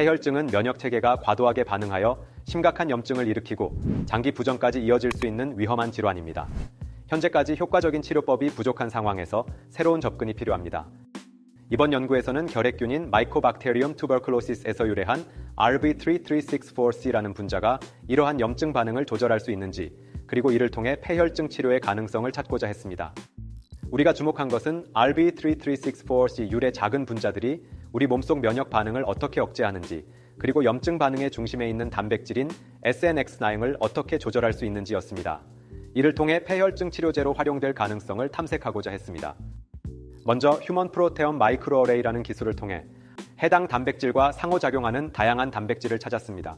폐혈증은 면역 체계가 과도하게 반응하여 심각한 염증을 일으키고 장기 부전까지 이어질 수 있는 위험한 질환입니다. 현재까지 효과적인 치료법이 부족한 상황에서 새로운 접근이 필요합니다. 이번 연구에서는 결핵균인 마이코박테리움 투버클로시스에서 유래한 RB3364C라는 분자가 이러한 염증 반응을 조절할 수 있는지 그리고 이를 통해 폐혈증 치료의 가능성을 찾고자 했습니다. 우리가 주목한 것은 RB3364C 유래 작은 분자들이 우리 몸속 면역 반응을 어떻게 억제하는지 그리고 염증 반응의 중심에 있는 단백질인 SNX9을 어떻게 조절할 수 있는지였습니다. 이를 통해 폐혈증 치료제로 활용될 가능성을 탐색하고자 했습니다. 먼저 휴먼 프로테엄 마이크로어레이라는 기술을 통해 해당 단백질과 상호작용하는 다양한 단백질을 찾았습니다.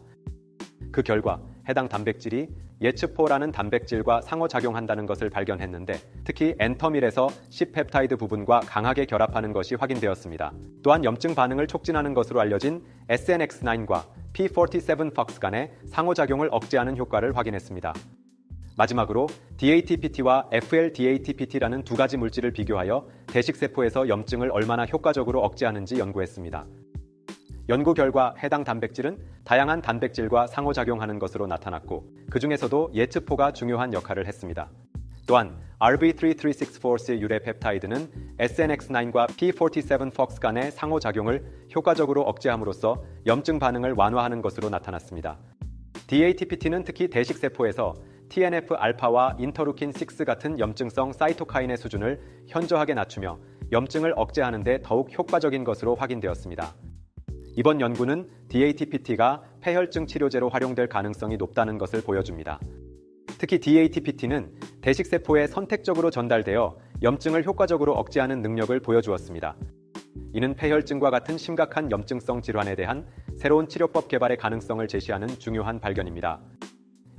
그 결과 해당 단백질이 예츠포라는 단백질과 상호작용한다는 것을 발견했는데 특히 엔터밀에서 10펩타이드 부분과 강하게 결합하는 것이 확인되었습니다. 또한 염증 반응을 촉진하는 것으로 알려진 SNX9과 P47FOX 간의 상호작용을 억제하는 효과를 확인했습니다. 마지막으로 DATPT와 FLDATPT라는 두 가지 물질을 비교하여 대식세포에서 염증을 얼마나 효과적으로 억제하는지 연구했습니다. 연구 결과 해당 단백질은 다양한 단백질과 상호작용하는 것으로 나타났고 그 중에서도 예츠포가 중요한 역할을 했습니다. 또한 RB3364C 유래 펩타이드는 SNX9과 P47FOX 간의 상호작용을 효과적으로 억제함으로써 염증 반응을 완화하는 것으로 나타났습니다. DATPT는 특히 대식세포에서 TNF-알파와 인터루킨6 같은 염증성 사이토카인의 수준을 현저하게 낮추며 염증을 억제하는 데 더욱 효과적인 것으로 확인되었습니다. 이번 연구는 DATPT가 폐혈증 치료제로 활용될 가능성이 높다는 것을 보여줍니다. 특히 DATPT는 대식세포에 선택적으로 전달되어 염증을 효과적으로 억제하는 능력을 보여주었습니다. 이는 폐혈증과 같은 심각한 염증성 질환에 대한 새로운 치료법 개발의 가능성을 제시하는 중요한 발견입니다.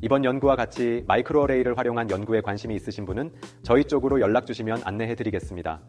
이번 연구와 같이 마이크로어레이를 활용한 연구에 관심이 있으신 분은 저희 쪽으로 연락 주시면 안내해 드리겠습니다.